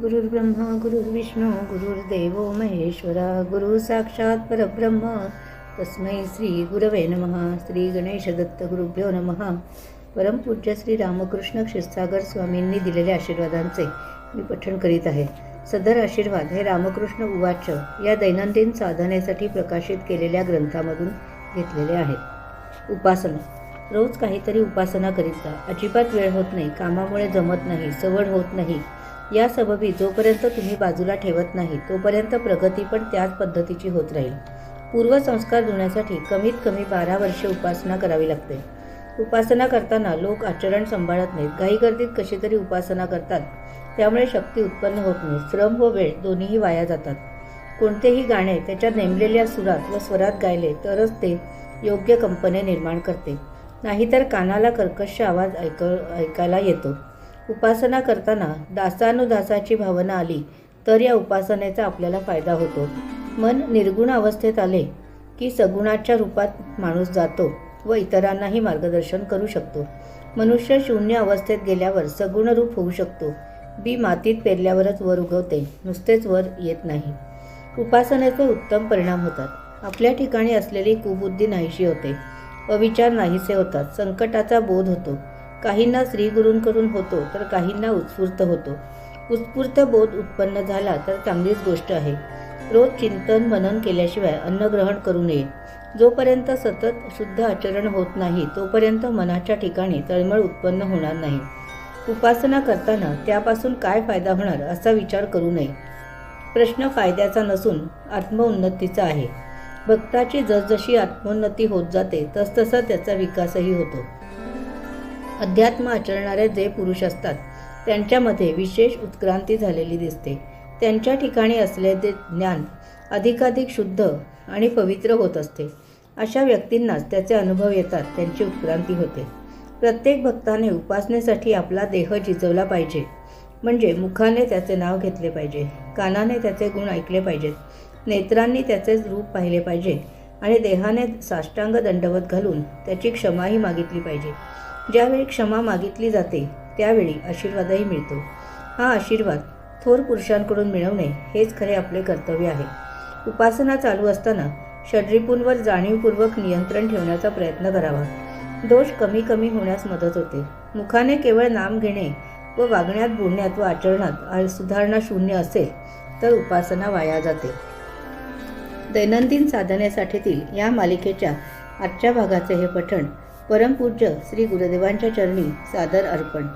गुरुर्ब्रह्मा गुरुर्विष्णू गुरुर्देव महेश्वरा गुरु साक्षात परब्रह्म. तस्मै श्री गुरवे नमः. श्री गणेश दत्त गुरुभ्यो नमः. परमपूज्य श्री रामकृष्ण क्षीरसागर स्वामींनी दिलेल्या आशीर्वादांचे मी पठण करीत आहे. सदर आशीर्वाद हे रामकृष्ण उवाच या दैनंदिन साधनेसाठी प्रकाशित केलेल्या ग्रंथामधून घेतलेले आहेत उपासना. रोज काहीतरी उपासना करीत जा अजिबात वेळ होत नाही. कामामुळे जमत नाही. सवड होत नाही. या सबबी जोपर्यंत तुम्ही बाजूला ठेवत नाही तोपर्यंत प्रगती पण त्याच पद्धतीची होत राहील. पूर्वसंस्कार धुण्यासाठी कमीत कमी बारा वर्षे उपासना करावी लागते. उपासना करताना लोक आचरण सांभाळत नाहीत. काही गर्दीत कशी तरी उपासना करतात. त्यामुळे शक्ती उत्पन्न होत नाही. श्रम व वेळ दोन्हीही वाया जातात. कोणतेही गाणे त्याच्या नेमलेल्या सुरात व स्वरात गायले तरच ते योग्य कंपने निर्माण करते. नाहीतर कानाला कर्कश आवाज ऐक ऐकायला येतो. उपासना करताना दासानुदासाची भावना आली तर या उपासनेचा आपल्याला फायदा होतो. मन निर्गुण अवस्थेत आले की सगुणाच्या रूपात माणूस जातो व इतरांनाही मार्गदर्शन करू शकतो. मनुष्य शून्य अवस्थेत गेल्यावर सगुण रूप होऊ शकतो. बी मातीत पेरल्यावरच वर उगवते नुसतेच वर येत नाही. उपासनेचे उत्तम परिणाम होतात. आपल्या ठिकाणी असलेली कुबुद्धी नाहीशी होते. अविचार नाहीसे होतात. संकटाचा बोध होतो. काहींना श्रीगुरूंकडून होतो तर काहींना उत्स्फूर्त होतो. उत्स्फूर्त बोध उत्पन्न झाला तर चांगलीच गोष्ट आहे. रोज चिंतन मनन केल्याशिवाय अन्न ग्रहण करू नये. जोपर्यंत सतत शुद्ध आचरण होत नाही तोपर्यंत मनाच्या ठिकाणी तळमळ उत्पन्न होणार नाही. उपासना करताना त्यापासून काय फायदा होणार असा विचार करू नये. प्रश्न फायद्याचा नसून आत्मोन्नतीचा आहे. भक्ताची जसजशी आत्मोन्नती होत जाते तसतसा त्याचा विकासही होतो. अध्यात्म आचरणारे जे पुरुष असतात त्यांच्यामध्ये विशेष उत्क्रांती झालेली दिसते. त्यांच्या ठिकाणी असलेले ज्ञान अधिकाधिक शुद्ध आणि पवित्र होत असते. अशा व्यक्तींनाच त्याचे अनुभव येतात त्यांची उत्क्रांती होते. प्रत्येक भक्ताने उपासनेसाठी आपला देह झिजवला पाहिजे. म्हणजे मुखाने त्याचे नाव घेतले पाहिजे कानाने त्याचे गुण ऐकले पाहिजेत नेत्रांनी त्याचे रूप पाहिले पाहिजे आणि देहाने साष्टांग दंडवत घालून त्याची क्षमाही मागितली पाहिजे. ज्यावेळी क्षमा मागितली जाते त्यावेळी आशीर्वादही मिळतो. हा आशीर्वाद थोर पुरुषांकडून मिळवणे हेच खरे आपले कर्तव्य आहे. उपासना चालू असताना षड्रिपूंवर जाणीवपूर्वक नियंत्रण ठेवण्याचा प्रयत्न करावा. दोष कमी कमी होण्यास मदत होते. मुखाने केवळ नाम घेणे व वागण्यात बोलण्यात व आचरणात सुधारणा शून्य असेल तर उपासना वाया जाते. दैनंदिन साधनेसाठीतील या मालिकेच्या आजच्या भागाचे हे पठण परमपूज्य श्री गुरुदेवांच्या चरणी सादर अर्पण.